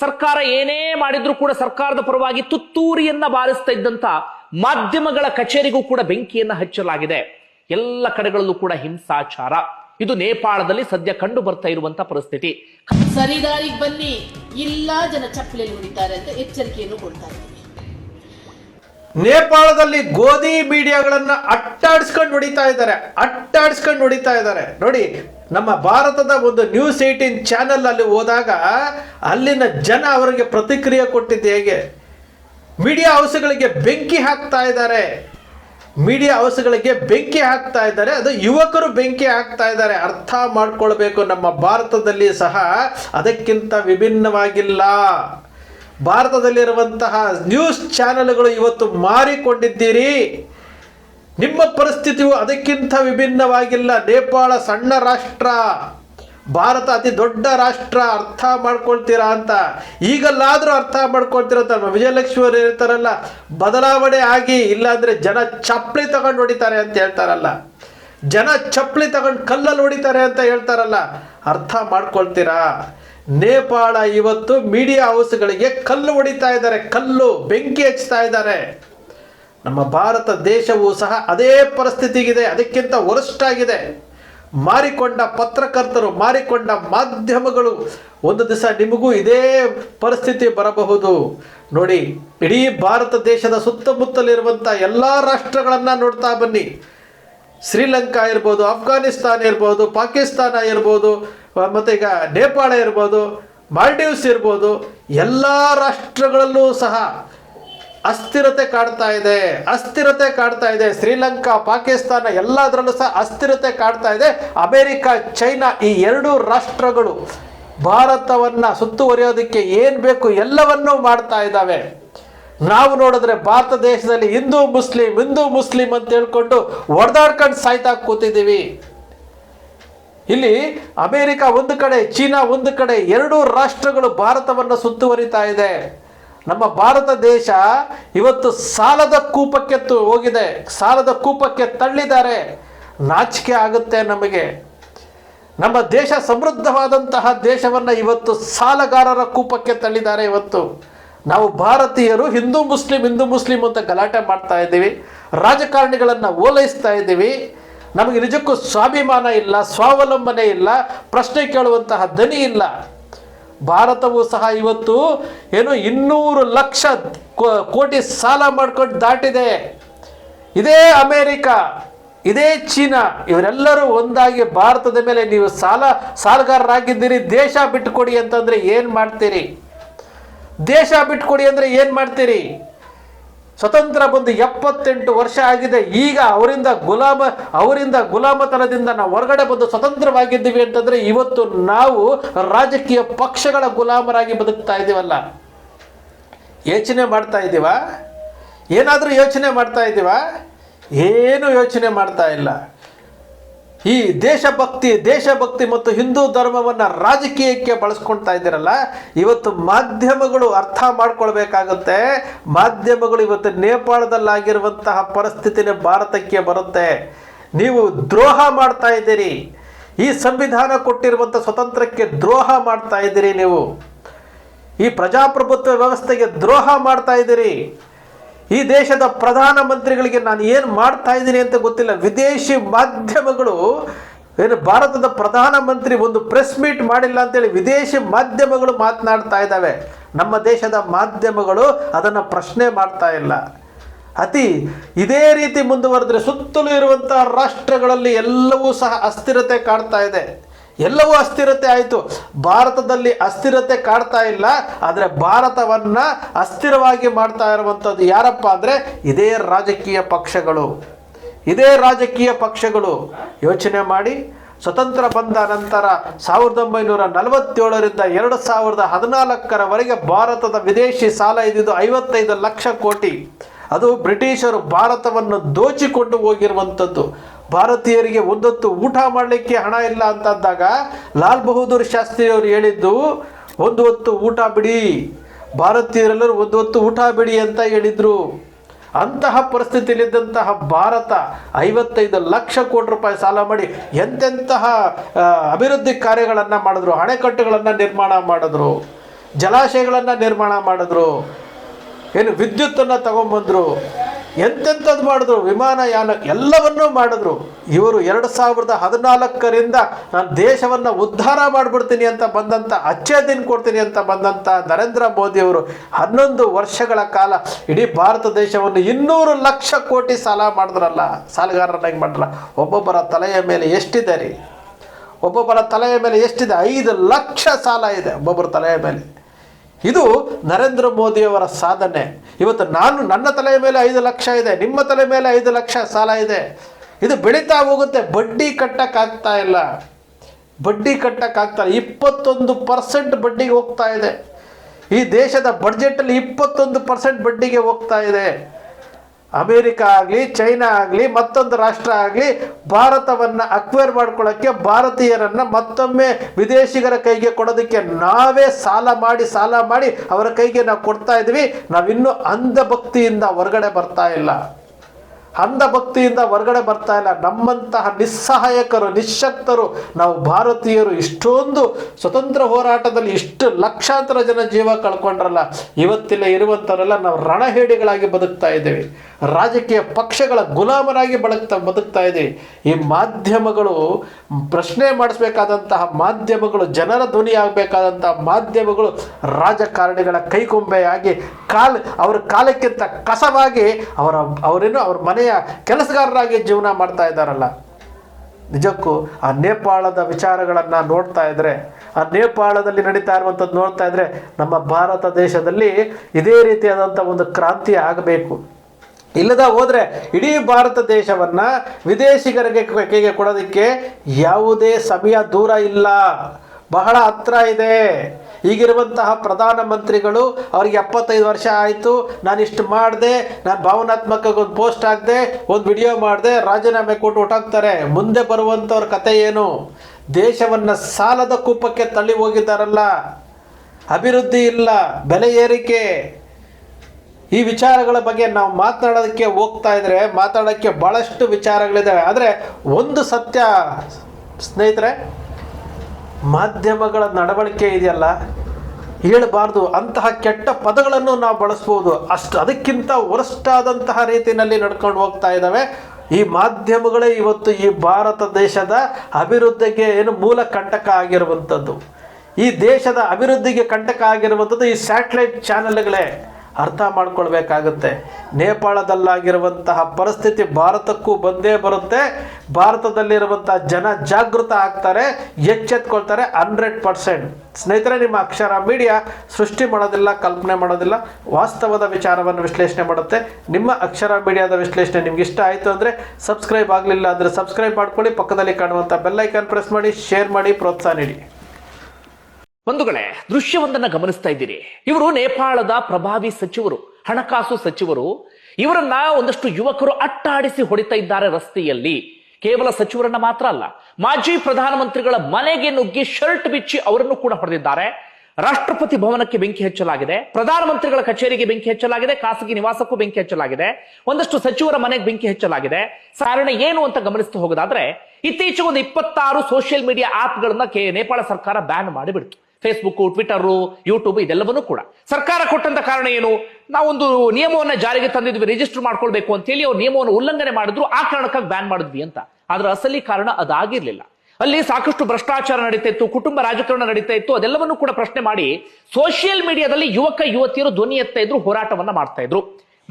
ಸರ್ಕಾರ ಏನೇ ಮಾಡಿದ್ರೂ ಕೂಡ ಸರ್ಕಾರದ ಪರವಾಗಿ ತುತ್ತೂರಿಯನ್ನ ಬಾರಿಸ್ತಾ ಇದ್ದಂತ ಮಾಧ್ಯಮಗಳ ಕಚೇರಿಗೂ ಕೂಡ ಬೆಂಕಿಯನ್ನ ಹಚ್ಚಲಾಗಿದೆ. ಎಲ್ಲ ಕಡೆಗಳಲ್ಲೂ ಕೂಡ ಹಿಂಸಾಚಾರ. ಇದು ನೇಪಾಳದಲ್ಲಿ ಸದ್ಯ ಕಂಡು ಬರ್ತಾ ಇರುವಂತ ಪರಿಸ್ಥಿತಿ. ಸರಿದಾರಿಗೆ ಬನ್ನಿ. ಇಲ್ಲ ಜನ ಚಪ್ಪಲಿಯಲ್ಲಿ ಹೊಡಿತಾರೆ ಅಂತ ಎಚ್ಚರಿಕೆಯನ್ನು ಕೊಡ್ತಾ ಇದ್ದೀವಿ ನೇಪಾಳದಲ್ಲಿ ಗೋಧಿ ಮೀಡಿಯಾಗಳನ್ನ ಅಟ್ಟಾಡಿಸ್ಕೊಂಡು ಹೊಡಿತಾ ಇದ್ದಾರೆ. ಅಟ್ಟಾಡಿಸ್ಕೊಂಡು ಹೊಡಿತಾ ಇದ್ದಾರೆ. ನೋಡಿ ನಮ್ಮ ಭಾರತದ ಒಂದು ನ್ಯೂಸ್ ಏಯ್ಟೀನ್ ಚಾನೆಲ್ ಅಲ್ಲಿ ಹೋದಾಗ ಅಲ್ಲಿನ ಜನ ಅವರಿಗೆ ಪ್ರತಿಕ್ರಿಯೆ ಕೊಟ್ಟಿದ್ದು ಹೇಗೆ? ಮೀಡಿಯಾ ಹೌಸ್ಗಳಿಗೆ ಬೆಂಕಿ ಹಾಕ್ತಾ ಇದ್ದಾರೆ. ಮೀಡಿಯಾ ಹೌಸ್ಗಳಿಗೆ ಬೆಂಕಿ ಹಾಕ್ತಾ ಇದ್ದಾರೆ. ಅದು ಯುವಕರು ಬೆಂಕಿ ಹಾಕ್ತಾ ಇದ್ದಾರೆ. ಅರ್ಥ ಮಾಡ್ಕೊಳ್ಬೇಕು. ನಮ್ಮ ಭಾರತದಲ್ಲಿ ಸಹ ಅದಕ್ಕಿಂತ ವಿಭಿನ್ನವಾಗಿಲ್ಲ. ಭಾರತದಲ್ಲಿರುವಂತಹ ನ್ಯೂಸ್ ಚಾನೆಲ್ಗಳು ಇವತ್ತು ಮಾರಿಕೊಂಡಿದ್ದೀರಿ. ನಿಮ್ಮ ಪರಿಸ್ಥಿತಿಯು ಅದಕ್ಕಿಂತ ವಿಭಿನ್ನವಾಗಿಲ್ಲ. ನೇಪಾಳ ಸಣ್ಣ ರಾಷ್ಟ್ರ. ಭಾರತ ಅತಿ ದೊಡ್ಡ ರಾಷ್ಟ್ರ. ಅರ್ಥ ಮಾಡ್ಕೊಳ್ತೀರಾ ಅಂತ. ಈಗಲ್ಲಾದರೂ ಅರ್ಥ ಮಾಡ್ಕೊಳ್ತೀರಾ ಅಂತ. ವಿಜಯಲಕ್ಷ್ಮಿ ಹೇಳ್ತಾರಲ್ಲ, ಬದಲಾವಣೆ ಆಗಿ ಇಲ್ಲಾಂದ್ರೆ ಜನ ಚಪ್ಪಲಿ ತಗೊಂಡು ಹೊಡಿತಾರೆ ಅಂತ ಹೇಳ್ತಾರಲ್ಲ. ಜನ ಚಪ್ಪಲಿ ತಗೊಂಡು ಕಲ್ಲಲ್ಲಿ ಹೊಡಿತಾರೆ ಅಂತ ಹೇಳ್ತಾರಲ್ಲ. ಅರ್ಥ ಮಾಡ್ಕೊಳ್ತೀರಾ? ನೇಪಾಳ ಇವತ್ತು ಮೀಡಿಯಾ ಹೌಸ್ಗಳಿಗೆ ಕಲ್ಲು ಹೊಡಿತಾ ಇದ್ದಾರೆ. ಕಲ್ಲು ಬೆಂಕಿ ಹಚ್ತಾ ಇದ್ದಾರೆ. ನಮ್ಮ ಭಾರತ ದೇಶವೂ ಸಹ ಅದೇ ಪರಿಸ್ಥಿತಿಗಿದೆ, ಅದಕ್ಕಿಂತ ಆಗಿದೆ ಮಾರಿಕೊಂಡ ಪತ್ರಕರ್ತರು, ಮಾರಿಕೊಂಡ ಮಾಧ್ಯಮಗಳು, ಒಂದು ದಿವಸ ನಿಮಗೂ ಇದೇ ಪರಿಸ್ಥಿತಿ ಬರಬಹುದು. ನೋಡಿ, ಇಡೀ ಭಾರತ ದೇಶದ ಸುತ್ತಮುತ್ತಲಿರುವಂಥ ಎಲ್ಲ ರಾಷ್ಟ್ರಗಳನ್ನು ನೋಡ್ತಾ ಬನ್ನಿ. ಶ್ರೀಲಂಕಾ ಇರ್ಬೋದು ಅಫ್ಘಾನಿಸ್ತಾನ ಇರ್ಬೋದು, ಪಾಕಿಸ್ತಾನ ಇರ್ಬೋದು ಮತ್ತು ಈಗ ನೇಪಾಳ ಇರ್ಬೋದು, ಮಾಲ್ಡೀವ್ಸ್ ಇರ್ಬೋದು, ಎಲ್ಲ ರಾಷ್ಟ್ರಗಳಲ್ಲೂ ಸಹ ಅಸ್ಥಿರತೆ ಕಾಡ್ತಾ ಇದೆ. ಅಸ್ಥಿರತೆ ಕಾಡ್ತಾ ಇದೆ. ಶ್ರೀಲಂಕಾ, ಪಾಕಿಸ್ತಾನ ಎಲ್ಲದರಲ್ಲೂ ಸಹ ಅಸ್ಥಿರತೆ ಕಾಡ್ತಾ ಇದೆ. ಅಮೆರಿಕ, ಚೈನಾ ಈ ಎರಡೂ ರಾಷ್ಟ್ರಗಳು ಭಾರತವನ್ನು ಸುತ್ತುವರಿಯೋದಕ್ಕೆ ಏನು ಬೇಕು ಎಲ್ಲವನ್ನೂ ಮಾಡ್ತಾ ಇದ್ದಾವೆ. ನಾವು ನೋಡಿದ್ರೆ ಭಾರತ ದೇಶದಲ್ಲಿ ಹಿಂದೂ, ಮುಸ್ಲಿಂ ಹಿಂದೂ, ಮುಸ್ಲಿಂ ಅಂತ ಹೇಳ್ಕೊಂಡು ಹೊಡೆದಾಡ್ಕೊಂಡು ಸಾಯ್ತಾ ಕೂತಿದ್ದೀವಿ. ಇಲ್ಲಿ ಅಮೆರಿಕ ಒಂದು ಕಡೆ, ಚೀನಾ ಒಂದು ಕಡೆ ಎರಡೂ ರಾಷ್ಟ್ರಗಳು ಭಾರತವನ್ನು ಸುತ್ತುವರಿತಾ ಇದೆ. ನಮ್ಮ ಭಾರತ ದೇಶ ಇವತ್ತು ಸಾಲದ ಕೂಪಕ್ಕೆ ಹೋಗಿದೆ. ಸಾಲದ ಕೂಪಕ್ಕೆ ತಳ್ಳಿದ್ದಾರೆ. ನಾಚಿಕೆ ಆಗುತ್ತೆ ನಮಗೆ. ನಮ್ಮ ದೇಶ ಸಮೃದ್ಧವಾದಂತಹ ದೇಶವನ್ನು ಇವತ್ತು ಸಾಲಗಾರರ ಕೂಪಕ್ಕೆ ತಳ್ಳಿದ್ದಾರೆ ಇವತ್ತು. ನಾವು ಭಾರತೀಯರು, ಹಿಂದೂ, ಮುಸ್ಲಿಂ ಹಿಂದೂ, ಮುಸ್ಲಿಂ ಅಂತ ಗಲಾಟೆ ಮಾಡ್ತಾ ಇದ್ದೀವಿ. ರಾಜಕಾರಣಿಗಳನ್ನು ಓಲೈಸ್ತಾ ಇದ್ದೀವಿ. ನಮಗೆ ನಿಜಕ್ಕೂ ಸ್ವಾಭಿಮಾನ ಇಲ್ಲ, ಸ್ವಾವಲಂಬನೆ ಇಲ್ಲ, ಪ್ರಶ್ನೆ ಕೇಳುವಂತಹ ದನಿ ಇಲ್ಲ. ಭಾರತವು ಸಹ ಇವತ್ತು ಏನು ಇನ್ನೂರು ಲಕ್ಷ ಕೋಟಿ ಸಾಲ ಮಾಡ್ಕೊಂಡು ದಾಟಿದೆ. ಇದೇ ಅಮೇರಿಕ, ಇದೇ ಚೀನಾ, ಇವರೆಲ್ಲರೂ ಒಂದಾಗಿ ಭಾರತದ ಮೇಲೆ ನೀವು ಸಾಲ, ಸಾಲಗಾರರಾಗಿದ್ದೀರಿ, ದೇಶ ಬಿಟ್ಟುಕೊಡಿ ಅಂತಂದ್ರೆ ಏನು ಮಾಡ್ತೀರಿ? ದೇಶ ಬಿಟ್ಟುಕೊಡಿ ಅಂದರೆ ಏನು ಮಾಡ್ತೀರಿ? ಸ್ವತಂತ್ರ ಬಂದು ಎಪ್ಪತ್ತೆಂಟು ವರ್ಷ ಆಗಿದೆ. ಈಗ ಅವರಿಂದ ಗುಲಾಮ, ಅವರಿಂದ ಗುಲಾಮತನದಿಂದ ನಾವು ಹೊರಗಡೆ ಬಂದು ಸ್ವತಂತ್ರವಾಗಿದ್ದೀವಿ ಅಂತಂದ್ರೆ ಇವತ್ತು ನಾವು ರಾಜಕೀಯ ಪಕ್ಷಗಳ ಗುಲಾಮರಾಗಿ ಬದುಕ್ತಾ ಇದ್ದೀವಲ್ಲ. ಯೋಚನೆ ಮಾಡ್ತಾ ಇದ್ದೀವ? ಏನಾದರೂ ಯೋಚನೆ ಮಾಡ್ತಾ ಇದ್ದೀವ? ಏನು ಯೋಚನೆ ಮಾಡ್ತಾ ಇಲ್ಲ. ಈ ದೇಶಭಕ್ತಿ ದೇಶಭಕ್ತಿ ಮತ್ತು ಹಿಂದೂ ಧರ್ಮವನ್ನು ರಾಜಕೀಯಕ್ಕೆ ಬಳಸ್ಕೊಳ್ತಾ ಇದ್ದೀರಲ್ಲ, ಇವತ್ತು ಮಾಧ್ಯಮಗಳು ಅರ್ಥ ಮಾಡ್ಕೊಳ್ಬೇಕಾಗುತ್ತೆ. ಮಾಧ್ಯಮಗಳು ಇವತ್ತು ನೇಪಾಳದಲ್ಲಾಗಿರುವಂತಹ ಪರಿಸ್ಥಿತಿನೇ ಭಾರತಕ್ಕೆ ಬರುತ್ತೆ. ನೀವು ದ್ರೋಹ ಮಾಡ್ತಾ ಇದ್ದೀರಿ. ಈ ಸಂವಿಧಾನ ಕೊಟ್ಟಿರುವಂಥ ಸ್ವತಂತ್ರಕ್ಕೆ ದ್ರೋಹ ಮಾಡ್ತಾ ಇದ್ದೀರಿ ನೀವು. ಈ ಪ್ರಜಾಪ್ರಭುತ್ವ ವ್ಯವಸ್ಥೆಗೆ ದ್ರೋಹ ಮಾಡ್ತಾ ಇದ್ದೀರಿ. ಈ ದೇಶದ ಪ್ರಧಾನ ಮಂತ್ರಿಗಳಿಗೆ ನಾನು ಏನು ಮಾಡ್ತಾ ಇದ್ದೀನಿ ಅಂತ ಗೊತ್ತಿಲ್ಲ. ವಿದೇಶಿ ಮಾಧ್ಯಮಗಳು ಏನು ಭಾರತದ ಪ್ರಧಾನಮಂತ್ರಿ ಒಂದು ಪ್ರೆಸ್ ಮೀಟ್ ಮಾಡಿಲ್ಲ ಅಂತೇಳಿ ವಿದೇಶಿ ಮಾಧ್ಯಮಗಳು ಮಾತನಾಡ್ತಾ ಇದ್ದಾವೆ. ನಮ್ಮ ದೇಶದ ಮಾಧ್ಯಮಗಳು ಅದನ್ನು ಪ್ರಶ್ನೆ ಮಾಡ್ತಾ ಇಲ್ಲ. ಅತಿ ಇದೇ ರೀತಿ ಮುಂದುವರೆದ್ರೆ ಸುತ್ತಲೂ ಇರುವಂತಹ ರಾಷ್ಟ್ರಗಳಲ್ಲಿ ಎಲ್ಲವೂ ಸಹ ಅಸ್ಥಿರತೆ ಕಾಡ್ತಾ ಇದೆ. ಎಲ್ಲವೂ ಅಸ್ಥಿರತೆ ಆಯಿತು. ಭಾರತದಲ್ಲಿ ಅಸ್ಥಿರತೆ ಕಾಡ್ತಾ ಇಲ್ಲ, ಆದರೆ ಭಾರತವನ್ನು ಅಸ್ಥಿರವಾಗಿ ಮಾಡ್ತಾ ಇರುವಂಥದ್ದು ಯಾರಪ್ಪ ಅಂದರೆ ಇದೇ ರಾಜಕೀಯ ಪಕ್ಷಗಳು. ಇದೇ ರಾಜಕೀಯ ಪಕ್ಷಗಳು. ಯೋಚನೆ ಮಾಡಿ, ಸ್ವತಂತ್ರ ಬಂದ ನಂತರ ಸಾವಿರದ ಒಂಬೈನೂರ ನಲವತ್ತೇಳರಿಂದ ಎರಡು ಸಾವಿರದ ಹದಿನಾಲ್ಕರವರೆಗೆ ಭಾರತದ ವಿದೇಶಿ ಸಾಲ ಇದ್ದಿದ್ದು ಐವತ್ತೈದು ಲಕ್ಷ ಕೋಟಿ. ಅದು ಬ್ರಿಟಿಷರು ಭಾರತವನ್ನು ದೋಚಿಕೊಂಡು ಹೋಗಿರುವಂಥದ್ದು. ಭಾರತೀಯರಿಗೆ ಒಂದೊತ್ತು ಊಟ ಮಾಡಲಿಕ್ಕೆ ಹಣ ಇಲ್ಲ ಅಂತಂದಾಗ ಲಾಲ್ ಬಹದ್ದೂರ್ ಶಾಸ್ತ್ರಿಯವರು ಹೇಳಿದ್ದು, ಒಂದು ಹೊತ್ತು ಊಟ ಬಿಡಿ. ಭಾರತೀಯರೆಲ್ಲರೂ ಒಂದು ಹೊತ್ತು ಊಟ ಬಿಡಿ ಅಂತ ಹೇಳಿದರು. ಅಂತಹ ಪರಿಸ್ಥಿತಿಯಲ್ಲಿದ್ದಂತಹ ಭಾರತ ಐವತ್ತೈದು ಲಕ್ಷ ಕೋಟಿ ರೂಪಾಯಿ ಸಾಲ ಮಾಡಿ ಎಂತೆಂತಹ ಅಭಿವೃದ್ಧಿ ಕಾರ್ಯಗಳನ್ನು ಮಾಡಿದ್ರು, ಅಣೆಕಟ್ಟುಗಳನ್ನು ನಿರ್ಮಾಣ ಮಾಡಿದ್ರು, ಜಲಾಶಯಗಳನ್ನು ನಿರ್ಮಾಣ ಮಾಡಿದ್ರು. ಏನು ವಿದ್ಯುತ್ತನ್ನು ತಗೊಂಬಂದರು ಎಂತೆಂಥದ್ದು ಮಾಡಿದ್ರು, ವಿಮಾನಯಾನ ಎಲ್ಲವನ್ನೂ ಮಾಡಿದ್ರು. ಇವರು ಎರಡು ಸಾವಿರದ ಹದಿನಾಲ್ಕರಿಂದ ನಾನು ದೇಶವನ್ನು ಉದ್ಧಾರ ಮಾಡಿಬಿಡ್ತೀನಿ ಅಂತ ಬಂದಂಥ ಅಚ್ಚೇ ದಿನ ಕೊಡ್ತೀನಿ ಅಂತ ಬಂದಂಥ ನರೇಂದ್ರ ಮೋದಿಯವರು ಹನ್ನೊಂದು ವರ್ಷಗಳ ಕಾಲ ಇಡೀ ಭಾರತ ದೇಶವನ್ನು ಇನ್ನೂರು ಲಕ್ಷ ಕೋಟಿ ಸಾಲ ಮಾಡಿದ್ರಲ್ಲ ಸಾಲಗಾರನಾಗಿ ಮಾಡ್ರಲ್ಲ ಒಬ್ಬೊಬ್ಬರ ತಲೆಯ ಮೇಲೆ ಎಷ್ಟಿದೆ ರೀ? ಒಬ್ಬೊಬ್ಬರ ತಲೆಯ ಮೇಲೆ ಎಷ್ಟಿದೆ? ಐದು ಲಕ್ಷ ಸಾಲ ಇದೆ ಒಬ್ಬೊಬ್ಬರ ತಲೆಯ ಮೇಲೆ. ಇದು ನರೇಂದ್ರ ಮೋದಿಯವರ ಸಾಧನೆ. ಇವತ್ತು ನಾನು ನನ್ನ ತಲೆ ಮೇಲೆ ಐದು ಲಕ್ಷ ಇದೆ, ನಿಮ್ಮ ತಲೆ ಮೇಲೆ ಐದು ಲಕ್ಷ ಸಾಲ ಇದೆ. ಇದು ಬೆಳೀತಾ ಹೋಗುತ್ತೆ, ಬಡ್ಡಿ ಕಟ್ಟಕ್ಕಾಗ್ತಾ ಇಲ್ಲ. ಬಡ್ಡಿ ಕಟ್ಟಕ್ಕಾಗ್ತಾ ಇಲ್ಲ. ಇಪ್ಪತ್ತೊಂದು ಪರ್ಸೆಂಟ್ ಬಡ್ಡಿಗೆ ಹೋಗ್ತಾ ಇದೆ. ಈ ದೇಶದ ಬಡ್ಜೆಟಲ್ಲಿ ಇಪ್ಪತ್ತೊಂದು ಪರ್ಸೆಂಟ್ ಬಡ್ಡಿಗೆ ಹೋಗ್ತಾ ಇದೆ. ಅಮೇರಿಕ ಆಗಲಿ, ಚೈನಾ ಆಗಲಿ, ಮತ್ತೊಂದು ರಾಷ್ಟ್ರ ಆಗಲಿ, ಭಾರತವನ್ನು ಅಕ್ವೈರ್ ಮಾಡ್ಕೊಳ್ಳೋಕ್ಕೆ ಭಾರತೀಯರನ್ನು ಮತ್ತೊಮ್ಮೆ ವಿದೇಶಿಗರ ಕೈಗೆ ಕೊಡೋದಕ್ಕೆ ನಾವೇ ಸಾಲ ಮಾಡಿ ಸಾಲ ಮಾಡಿ ಅವರ ಕೈಗೆ ನಾವು ಕೊಡ್ತಾ ಇದ್ವಿ. ನಾವಿನ್ನೂ ಅಂಧಭಕ್ತಿಯಿಂದ ಹೊರಗಡೆ ಬರ್ತಾ ಇಲ್ಲ. ಅಂಧಭಕ್ತಿಯಿಂದ ಹೊರಗಡೆ ಬರ್ತಾ ಇಲ್ಲ. ನಮ್ಮಂತಹ ನಿಸ್ಸಹಾಯಕರು, ನಿಶಕ್ತರು, ನಾವು ಭಾರತೀಯರು ಇಷ್ಟೊಂದು ಸ್ವತಂತ್ರ ಹೋರಾಟದಲ್ಲಿ ಇಷ್ಟು ಲಕ್ಷಾಂತರ ಜನ ಜೀವ ಕಳ್ಕೊಂಡ್ರಲ್ಲ, ಇವತ್ತಿಲ್ಲ ಇರುವಂಥವರೆಲ್ಲ ನಾವು ರಣಹೇಡಿಗಳಾಗಿ ಬದುಕ್ತಾ ಇದ್ದೇವೆ. ರಾಜಕೀಯ ಪಕ್ಷಗಳ ಗುಲಾಮರಾಗಿ ಬಳಕ್ತಾ, ಬದುಕ್ತಾ ಇದೆ ಈ ಮಾಧ್ಯಮಗಳು ಪ್ರಶ್ನೆ ಮಾಡಿಸ್ಬೇಕಾದಂತಹ ಮಾಧ್ಯಮಗಳು, ಜನರ ಧ್ವನಿ ಆಗಬೇಕಾದಂತಹ ಮಾಧ್ಯಮಗಳು ರಾಜಕಾರಣಿಗಳ ಕೈಕೊಂಬೆಯಾಗಿ ಕಾಲ್, ಅವರ ಕಾಲಕ್ಕಿಂತ ಕಸವಾಗಿ ಅವರ, ಅವರೇನು, ಅವ್ರ ಮನೆಯ ಕೆಲಸಗಾರರಾಗಿ ಜೀವನ ಮಾಡ್ತಾ ಇದ್ದಾರಲ್ಲ? ನಿಜಕ್ಕೂ ಆ ನೇಪಾಳದ ವಿಚಾರಗಳನ್ನು ನೋಡ್ತಾ ಇದ್ದರೆ ಆ ನೇಪಾಳದಲ್ಲಿ ನಡೀತಾ ಇರುವಂಥದ್ದು ನೋಡ್ತಾ ಇದ್ರೆ ನಮ್ಮ ಭಾರತ ದೇಶದಲ್ಲಿ ಇದೇ ರೀತಿಯಾದಂಥ ಒಂದು ಕ್ರಾಂತಿ ಆಗಬೇಕು. ಇಲ್ಲದ ಹೋದರೆ ಇಡೀ ಭಾರತ ದೇಶವನ್ನು ವಿದೇಶಿಗರಿಗೆ ಕೈಗೆ ಕೊಡೋದಕ್ಕೆ ಯಾವುದೇ ಸಮಯ ದೂರ ಇಲ್ಲ. ಬಹಳ ಹತ್ರ ಇದೆ. ಈಗಿರುವಂತಹ ಪ್ರಧಾನಮಂತ್ರಿಗಳು ಅವ್ರಿಗೆ ಎಪ್ಪತ್ತೈದು ವರ್ಷ ಆಯಿತು, ನಾನು ಇಷ್ಟು ಮಾಡಿದೆ, ನಾನು ಭಾವನಾತ್ಮಕ ಒಂದು ಪೋಸ್ಟ್ ಹಾಕಿದೆ, ಒಂದು ವಿಡಿಯೋ ಮಾಡಿದೆ, ರಾಜೀನಾಮೆ ಕೊಟ್ಟು ಹೊಟ್ಟಾಗ್ತಾರೆ ಮುಂದೆ ಬರುವಂಥವ್ರ ಕತೆ ಏನು? ದೇಶವನ್ನು ಸಾಲದ ಕೂಪಕ್ಕೆ ತಳ್ಳಿ ಹೋಗಿದ್ದಾರಲ್ಲ. ಅಭಿವೃದ್ಧಿ ಇಲ್ಲ, ಬೆಲೆ ಏರಿಕೆ. ಈ ವಿಚಾರಗಳ ಬಗ್ಗೆ ನಾವು ಮಾತನಾಡೋದಕ್ಕೆ ಹೋಗ್ತಾ ಇದ್ರೆ, ಮಾತಾಡೋಕ್ಕೆ ಭಾಳಷ್ಟು ವಿಚಾರಗಳಿದ್ದಾವೆ ಆದರೆ, ಒಂದು ಸತ್ಯ, ಸ್ನೇಹಿತರೆ ಮಾಧ್ಯಮಗಳ ನಡವಳಿಕೆ ಇದೆಯಲ್ಲ, ಹೇಳಬಾರ್ದು. ಅಂತಹ ಕೆಟ್ಟ ಪದಗಳನ್ನು ನಾವು ಬಳಸ್ಬೋದು. ಅಷ್ಟು ಅದಕ್ಕಿಂತ ವರಷ್ಟಾದಂತಹ ರೀತಿಯಲ್ಲಿ ನಡ್ಕೊಂಡು ಹೋಗ್ತಾ ಇದ್ದಾವೆ ಈ ಮಾಧ್ಯಮಗಳೇ ಇವತ್ತು ಈ ಭಾರತ ದೇಶದ ಅಭಿವೃದ್ಧಿಗೆ ಏನು ಮೂಲ ಕಂಟಕ ಆಗಿರುವಂಥದ್ದು. ಈ ದೇಶದ ಅಭಿವೃದ್ಧಿಗೆ ಕಂಟಕ ಆಗಿರುವಂಥದ್ದು ಈ ಸ್ಯಾಟಲೈಟ್ ಚಾನೆಲ್ಗಳೇ. ಅರ್ಥ ಮಾಡ್ಕೊಳ್ಬೇಕಾಗುತ್ತೆ. ನೇಪಾಳದಲ್ಲಾಗಿರುವಂತಹ ಪರಿಸ್ಥಿತಿ ಭಾರತಕ್ಕೂ ಬಂದೇ ಬರುತ್ತೆ. ಭಾರತದಲ್ಲಿರುವಂತಹ ಜನ ಜಾಗೃತ ಆಗ್ತಾರೆ, ಎಚ್ಚೆತ್ಕೊಳ್ತಾರೆ, ಹಂಡ್ರೆಡ್ ಪರ್ಸೆಂಟ್. ಸ್ನೇಹಿತರೆ, ನಿಮ್ಮ ಅಕ್ಷರ ಮೀಡಿಯಾ ಸೃಷ್ಟಿ ಮಾಡೋದಿಲ್ಲ, ಕಲ್ಪನೆ ಮಾಡೋದಿಲ್ಲ. ವಾಸ್ತವದ ವಿಚಾರವನ್ನು ವಿಶ್ಲೇಷಣೆ ಮಾಡುತ್ತೆ. ನಿಮ್ಮ ಅಕ್ಷರ ಮೀಡಿಯಾದ ವಿಶ್ಲೇಷಣೆ ನಿಮ್ಗೆ ಇಷ್ಟ ಆಯಿತು ಅಂದರೆ ಸಬ್ಸ್ಕ್ರೈಬ್ ಆಗಲಿಲ್ಲ ಅಂದರೆ ಸಬ್ಸ್ಕ್ರೈಬ್ ಮಾಡ್ಕೊಳ್ಳಿ. ಪಕ್ಕದಲ್ಲಿ ಕಾಣುವಂಥ ಬೆಲ್ಲೈಕನ್ ಪ್ರೆಸ್ ಮಾಡಿ, ಶೇರ್ ಮಾಡಿ, ಪ್ರೋತ್ಸಾಹ ನೀಡಿ. ಬಂಧುಗಳೇ, ದೃಶ್ಯವೊಂದನ್ನ ಗಮನಿಸ್ತಾ ಇದ್ದೀರಿ. ಇವರು ನೇಪಾಳದ ಪ್ರಭಾವಿ ಸಚಿವರು, ಹಣಕಾಸು ಸಚಿವರು. ಇವರನ್ನ ಒಂದಷ್ಟು ಯುವಕರು ಅಟ್ಟಾಡಿಸಿ ಹೊಡಿತಾ ಇದ್ದಾರೆ ರಸ್ತೆಯಲ್ಲಿ. ಕೇವಲ ಸಚಿವರನ್ನ ಮಾತ್ರ ಅಲ್ಲ, ಮಾಜಿ ಪ್ರಧಾನಮಂತ್ರಿಗಳ ಮನೆಗೆ ನುಗ್ಗಿ ಶರ್ಟ್ ಬಿಚ್ಚಿ ಅವರನ್ನು ಕೂಡ ಹೊಡೆದಿದ್ದಾರೆ. ರಾಷ್ಟ್ರಪತಿ ಭವನಕ್ಕೆ ಬೆಂಕಿ ಹಚ್ಚಲಾಗಿದೆ, ಪ್ರಧಾನಮಂತ್ರಿಗಳ ಕಚೇರಿಗೆ ಬೆಂಕಿ ಹಚ್ಚಲಾಗಿದೆ, ಖಾಸಗಿ ನಿವಾಸಕ್ಕೂ ಬೆಂಕಿ ಹಚ್ಚಲಾಗಿದೆ. ಒಂದಷ್ಟು ಸಚಿವರ ಮನೆಗೆ ಬೆಂಕಿ ಹಚ್ಚಲಾಗಿದೆ. ಕಾರಣ ಏನು ಅಂತ ಗಮನಿಸ್ತಾ ಹೋಗೋದಾದ್ರೆ ಇತ್ತೀಚೆಗೆ ಒಂದು ಇಪ್ಪತ್ತಾರು ಸೋಷಿಯಲ್ ಮೀಡಿಯಾ ಆಪ್ಗಳನ್ನ ನೇಪಾಳ ಸರ್ಕಾರ ಬ್ಯಾನ್ ಮಾಡಿಬಿಡ್ತು. ಫೇಸ್ಬುಕ್ ಟ್ವಿಟರ್ ಯೂಟ್ಯೂಬ್ ಇದೆಲ್ಲವನ್ನೂ ಕೂಡ. ಸರ್ಕಾರ ಕೊಟ್ಟಂತ ಕಾರಣ ಏನು? ನಾವೊಂದು ನಿಯಮವನ್ನ ಜಾರಿಗೆ ತಂದಿದ್ವಿ ರಿಜಿಸ್ಟರ್ ಮಾಡ್ಕೊಳ್ಬೇಕು ಅಂತ ಹೇಳಿ ಅವ್ರು ನಿಯಮವನ್ನು ಉಲ್ಲಂಘನೆ ಮಾಡಿದ್ರು, ಆ ಕಾರಣಕ್ಕಾಗಿ ಬ್ಯಾನ್ ಮಾಡಿದ್ವಿ ಅಂತ. ಆದ್ರೆ ಅಸಲಿ ಕಾರಣ ಅದಾಗಿರ್ಲಿಲ್ಲ. ಅಲ್ಲಿ ಸಾಕಷ್ಟು ಭ್ರಷ್ಟಾಚಾರ ನಡೀತಾ ಇತ್ತು, ಕುಟುಂಬ ರಾಜಕಾರಣ ನಡೀತಾ ಇತ್ತು, ಅದೆಲ್ಲವನ್ನೂ ಕೂಡ ಪ್ರಶ್ನೆ ಮಾಡಿ ಸೋಷಿಯಲ್ ಮೀಡಿಯಾದಲ್ಲಿ ಯುವಕ, ಯುವತಿಯರು ಧ್ವನಿ ಎತ್ತ ಇದ್ರು, ಹೋರಾಟವನ್ನ ಮಾಡ್ತಾ ಇದ್ರು.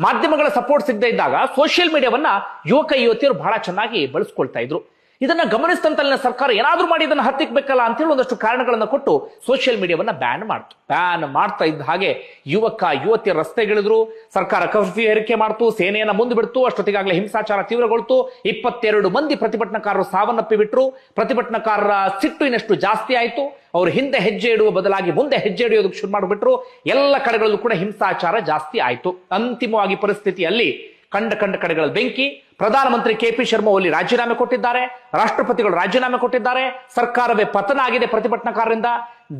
ಮಾಧ್ಯಮಗಳ ಸಪೋರ್ಟ್ ಸಿಗದೇ ಇದ್ದಾಗ ಸೋಷಿಯಲ್ ಮೀಡಿಯಾವನ್ನ ಯುವಕ, ಯುವತಿಯರು ಬಹಳ ಚೆನ್ನಾಗಿ ಬಳಸ್ಕೊಳ್ತಾ ಇದ್ರು. ಇದನ್ನ ಗಮನಿಸಿದಂತಲ್ಲಿನ ಸರ್ಕಾರ, ಏನಾದ್ರೂ ಮಾಡಿ ಇದನ್ನ ಹತ್ತಿಕ್ಬೇಕಲ್ಲ ಅಂತ ಹೇಳಿ ಒಂದಷ್ಟು ಕಾರಣಗಳನ್ನ ಕೊಟ್ಟು ಸೋಷಿಯಲ್ ಮೀಡಿಯಾವನ್ನ ಬ್ಯಾನ್ ಮಾಡ್ತು. ಬ್ಯಾನ್ ಮಾಡ್ತಾ ಇದ್ದ ಹಾಗೆ ಯುವಕ ಯುವತಿಯ ರಸ್ತೆಗಿಳಿದ್ರು, ಸರ್ಕಾರ ಕರ್ಫ್ಯೂ ಏರಿಕೆ ಮಾಡ್ತು, ಸೇನೆಯನ್ನ ಮುಂದೆ ಬಿಡ್ತು, ಅಷ್ಟೊತ್ತಿಗಾಗಲೇ ಹಿಂಸಾಚಾರ ತೀವ್ರಗೊಳ್ತು. ಇಪ್ಪತ್ತೆರಡು ಮಂದಿ ಪ್ರತಿಭಟನಾಕಾರರು ಸಾವನ್ನಪ್ಪಿ ಬಿಟ್ರು. ಪ್ರತಿಭಟನಾಕಾರರ ಸಿಟ್ಟು ಇನ್ನಷ್ಟು ಜಾಸ್ತಿ ಆಯಿತು. ಅವರು ಹಿಂದೆ ಹೆಜ್ಜೆ ಇಡುವ ಬದಲಾಗಿ ಮುಂದೆ ಹೆಜ್ಜೆ ಇಡಿಯೋದಕ್ಕೆ ಶುರು ಮಾಡಿಬಿಟ್ರು. ಎಲ್ಲ ಕಡೆಗಳಲ್ಲೂ ಕೂಡ ಹಿಂಸಾಚಾರ ಜಾಸ್ತಿ ಆಯ್ತು. ಅಂತಿಮವಾಗಿ ಪರಿಸ್ಥಿತಿಯಲ್ಲಿ ಕಂಡ ಕಂಡ ಕಡೆಗಳಲ್ಲಿ ಬೆಂಕಿ ಪ್ರಧಾನಮಂತ್ರಿ ಕೆ ಪಿ ಶರ್ಮಾ ಓಲಿ ರಾಜೀನಾಮೆ ಕೊಟ್ಟಿದ್ದಾರೆ, ರಾಷ್ಟ್ರಪತಿಗಳು ರಾಜೀನಾಮೆ ಕೊಟ್ಟಿದ್ದಾರೆ, ಸರ್ಕಾರವೇ ಪತನ ಆಗಿದೆ ಪ್ರತಿಭಟನಾಕಾರರಿಂದ.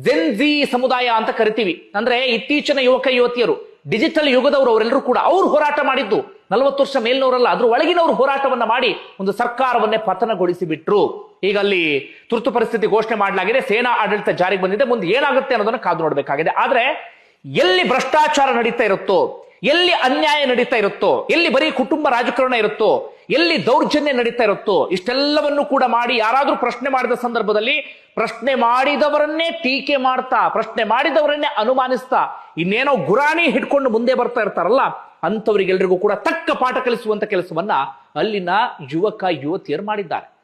ಜೆನ್ಜಿ ಸಮುದಾಯ ಅಂತ ಕರಿತೀವಿ. ಅಂದ್ರೆ ಇತ್ತೀಚಿನ ಯುವಕ ಯುವತಿಯರು ಡಿಜಿಟಲ್ ಯುಗದವರು ಅವರೆಲ್ಲರೂ ಕೂಡ ಅವರು ಹೋರಾಟ ಮಾಡಿದ್ದು. ನಲವತ್ತು ವರ್ಷ ಮೇಲಿನವರಲ್ಲ ಅದ್ರ ಒಳಗಿನವರು ಹೋರಾಟವನ್ನ ಮಾಡಿ ಒಂದು ಸರ್ಕಾರವನ್ನೇ ಪತನಗೊಳಿಸಿ ಬಿಟ್ರು ಈಗ ಅಲ್ಲಿ ತುರ್ತು ಪರಿಸ್ಥಿತಿ ಘೋಷಣೆ ಮಾಡಲಾಗಿದೆ, ಸೇನಾ ಆಡಳಿತ ಜಾರಿಗೆ ಬಂದಿದೆ, ಮುಂದೆ ಏನಾಗುತ್ತೆ ಅನ್ನೋದನ್ನ ಕಾದು ನೋಡಬೇಕಾಗಿದೆ. ಆದ್ರೆ ಎಲ್ಲಿ ಭ್ರಷ್ಟಾಚಾರ ನಡೀತಾ ಇರುತ್ತೋ ಎಲ್ಲಿ ಅನ್ಯಾಯ ನಡೀತಾ ಇರುತ್ತೋ, ಎಲ್ಲಿ ಬರೀ ಕುಟುಂಬ ರಾಜಕಾರಣ ಇರುತ್ತೋ, ಎಲ್ಲಿ ದೌರ್ಜನ್ಯ ನಡೀತಾ ಇರುತ್ತೋ, ಇಷ್ಟೆಲ್ಲವನ್ನು ಕೂಡ ಮಾಡಿ ಯಾರಾದರೂ ಪ್ರಶ್ನೆ ಮಾಡಿದ ಸಂದರ್ಭದಲ್ಲಿ ಪ್ರಶ್ನೆ ಮಾಡಿದವರನ್ನೇ ಟೀಕೆ ಮಾಡ್ತಾ, ಪ್ರಶ್ನೆ ಮಾಡಿದವರನ್ನೇ ಅನುಮಾನಿಸ್ತಾ, ಇನ್ನೇನೋ ಗುರಾಣಿ ಹಿಡ್ಕೊಂಡು ಮುಂದೆ ಬರ್ತಾ ಇರ್ತಾರಲ್ಲ ಅಂಥವರಿಗೆಲ್ಲರಿಗೂ ಕೂಡ ತಕ್ಕ ಪಾಠ ಕಲಿಸುವಂತ ಕೆಲಸವನ್ನ ಅಲ್ಲಿನ ಯುವಕ, ಯುವತಿಯರು ಮಾಡಿದ್ದಾರೆ.